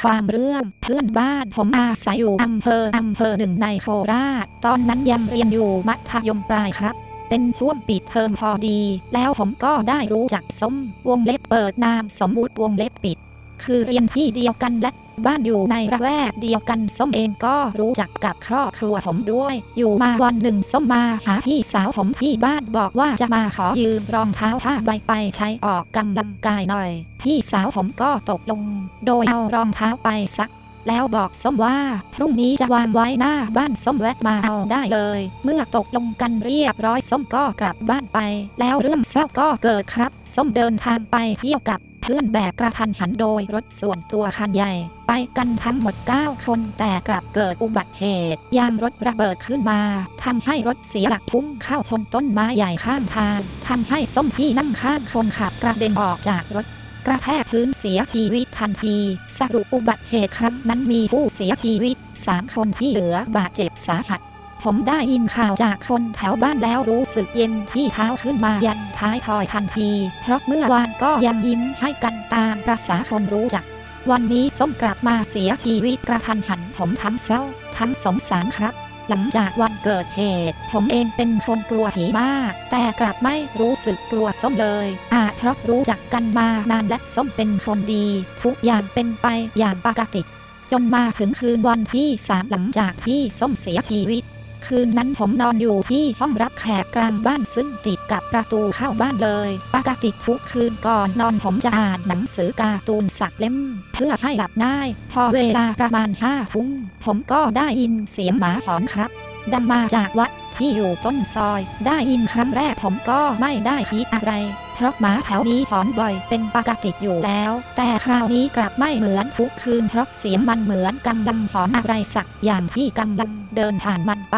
ความเรื่องเพื่อนบ้านผมอาศัยอยู่อำเภออำเภอหนึ่งในโคราช ตอนนั้นยังเรียนอยู่มัธยมปลายครับ เป็นช่วงปิดเทอมพอดี แล้วผมก็ได้รู้จักสมวงเล็บเปิดนามสมมุติวงเล็บปิด คือเรียนที่เดียวกันและบ้านอยู่ในระแวกเดียวกันส้มเองก็รู้จักกับครอบครัวผมด้วย อยู่มาวันหนึ่งส้มมาหาพี่สาวผมที่บ้านบอกว่าจะมาขอยืมรองเท้าผ้าใบไปใช้ออกกำลังกายหน่อย พี่สาวผมก็ตกลง โดยเอารองเท้าไปซักแล้วบอกส้มว่า พรุ่งนี้จะวางไว้หน้าบ้านส้มแวะมาเอาได้เลย เมื่อตกลงกันเรียบร้อยส้มก็กลับบ้านไป แล้วเรื่องเศร้าก็เกิดครับ ส้มเดินทางไปเที่ยวกับ เพื่อนแบบกระทันหันโดยรถส่วนตัวคันใหญ่ ไปกันทั้งหมด 9 คนแต่กลับเกิดอุบัติเหตุยางรถระเบิดขึ้นมาทำให้รถเสียหลักพุ่งเข้าชนต้นไม้ใหญ่ข้างทางทำให้ส้มที่นั่งข้างคนขับกระเด็นออกจากรถกระแทกพื้นเสียชีวิตทันที สรุปอุบัติเหตุครั้งนั้นมีผู้เสียชีวิต 3 คนที่เหลือบาดเจ็บสาหัส ผมได้ยินข่าวจากคนแถวบ้านแล้วรู้สึกเย็นที่เท้าขึ้นมายันท้ายทอยทันที เพราะเมื่อวานก็ยังยิ้มให้กันตามประษาคนรู้จัก วันนี้ส้มกลับมาเสียชีวิตกระทันหันผมทั้งเศร้าทั้งสงสารครับ หลังจากวันเกิดเหตุ ผมเองเป็นคนกลัวผีมาก แต่กลับไม่รู้สึกกลัวส้มเลย อาจเพราะรู้จักกันมานานและส้มเป็นคนดี ทุกอย่างเป็นไปอย่างปกติจนมาถึงคืนวันที่สามหลังจากที่ส้มเสียชีวิต คืนนั้นผมนอนอยู่ที่ห้องรับแขกกลางบ้านซึ่งติดกับประตูเข้าบ้านเลย ปกติทุกคืนก่อนนอนผมจะอ่านหนังสือการ์ตูนสักเล่ม เพื่อให้หลับง่าย พอเวลาประมาณห้าทุ่มผมก็ได้ยินเสียงหมาหอนครับ ดังมาจากวัดที่อยู่ต้นซอย ได้ยินครั้งแรกผมก็ไม่ได้คิดอะไร ราะหมาแถวนี้หอนบ่อยเป็นปกติอยู่แล้ว แต่คราวนี้กลับไม่เหมือนทุกคืนเพราะเสียงมันเหมือนกำลังหอนอะไรสักอย่างที่กำลังเดินผ่านมันไป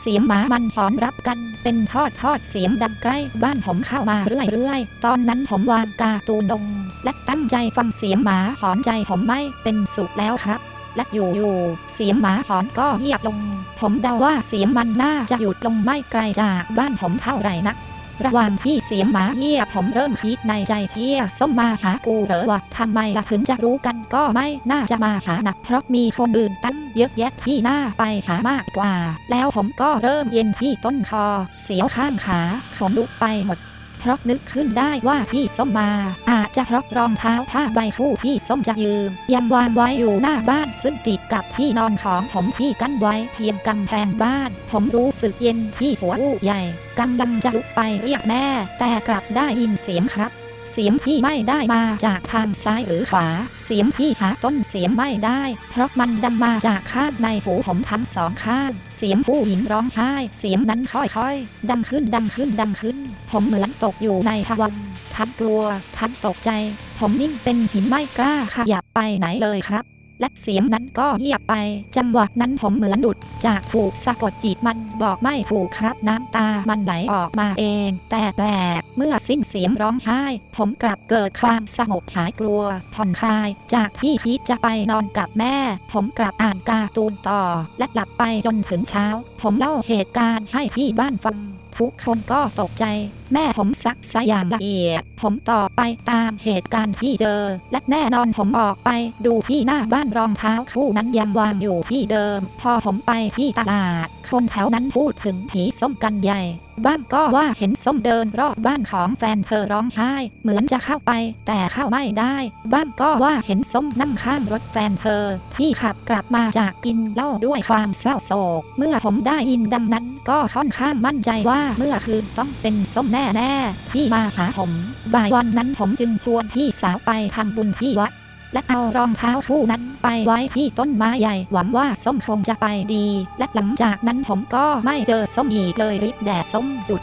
เสียงหมามันหอนรับกัน เป็นทอดทอดเสียงดังใกล้บ้านผมเข้ามาเรื่อยๆ ตอนนั้นผมวางกาตูนลงและตั้งใจฟังเสียงหมาหอนใจผมไม่เป็นสุขแล้วครับและอยู่ๆเสียงหมาหอนก็เงียบลง ผมเดาว่าเสียงมันน่าจะหยุดลงไม่ไกลจากบ้านผมเท่าไหร่นัก ระหว่างที่เสียงหมาเยี่ยผมเริ่มคิดในใจเชี่ยส้มมาหากูเหรอวะทำไมล่ะถึงจะรู้กันก็ไม่น่าจะมาหานะเพราะมีคนอื่นตั้งเยอะแยะที่น่าไปหามากกว่า แล้วผมก็เริ่มเย็นที่ต้นคอ เสียวข้างขาขนลุกไปหมด เพราะนึกขึ้นได้ว่าที่ส้มมา อาจจะเพราะรองเท้าผ้าใบคู่ที่ส้มจะยืม ยังวางไว้อยู่หน้าบ้านซึ่งติดกับที่นอนของผมที่กั้นไว้เพียงกำแพงบ้าน ผมรู้สึกเย็นที่หัวอู้ใหญ่กำลังจะลุกไปเรียกแม่ แต่กลับได้ยินเสียงครับ เสียงที่ไม่ได้มาจากทางซ้ายหรือขวา เสียงที่หาต้นเสียงไม่ได้ เพราะมันดังมาจากข้างในหูผมทั้งสองข้าง เสียงผู้หญิงร้องไห้ เสียงนั้นค่อยๆ ดังขึ้นดังขึ้นดังขึ้น ผมเหมือนตกอยู่ในภวังทั้งกลัวทั้งตกใจ ผมนิ่งเป็นหินไม่กล้าขยับไปไหนเลยครับ และเสียงนั้นก็เงียบไป จังหวะนั้นผมเหมือนหลุด จากถูกสะกดจิตมันบอกไม่ถูกครับน้ำตามันไหลออกมาเอง แต่แปลกเมื่อสิ้นเสียงร้องไห้ ผมกลับเกิดความสงบหายกลัว ผ่อนคลาย จากที่คิดจะไปนอนกับแม่ ผมกลับอ่านการ์ตูนต่อ และหลับไปจนถึงเช้า ผมเล่าเหตุการณ์ให้ที่บ้านฟัง ทุกคนก็ตกใจ แม่ผมซักสะอย่างละเอียด ผมต่อไปตามเหตุการณ์ที่เจอ และแน่นอนผมออกไปดูที่หน้าบ้านรองเท้าคู่นั้นยังวางอยู่ที่เดิม พอผมไปที่ตลาด คนแถวนั้นพูดถึงผีส้มกันใหญ่ บ้างก็ว่าเห็นส้มเดินรอบบ้านของแฟนเธอร้องไห้ เหมือนจะเข้าไป แต่เข้าไม่ได้ บ้างก็ว่าเห็นส้มนั่งข้างรถแฟนเธอ ที่ขับกลับมาจากกินเหล้าด้วยความเศร้าโศก เมื่อผมได้ยินดังนั้น ก็ค่อนข้างมั่นใจว่าเมื่อคืนต้องเป็นส้มแน่ๆที่มาหาผมบ่ายวันนั้นผมจึงชวนพี่สาวไปทำบุญที่วัด และเอารองเท้าคู่นั้นไปไว้ที่ต้นไม้ใหญ่หวังว่าส้มคงจะไปดี และหลังจากนั้นผมก็ไม่เจอส้มอีกเลยริบแดดส้มจุด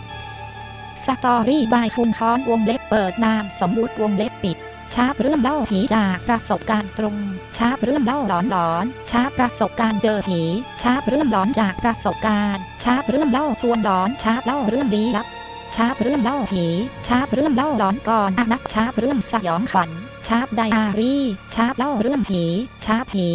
สตอรี่บายคุณค้อนวงเล็บเปิดนามสมมุติวงเล็บปิดชาร์ปเรื่องเล่าผีจากประสบการณ์ตรงชาร์ปเรื่องเล่าหลอนหลอนชาร์ปประสบการณ์เจอผีชาร์ปเรื่องหลอนจากประสบการณ์ชาร์ปเรื่องเล่าชวนหลอนชาร์ปเล่าเรื่องลี้ลับ ชาร์ปเรื่องเล่าผีชาร์ปเรื่องเล่าหลอนก่อนอนักชาร์ปเรื่องสยองขวัญชาร์ปไดอารี่ชาร์ปเล่าเรื่องผีชาร์ปผี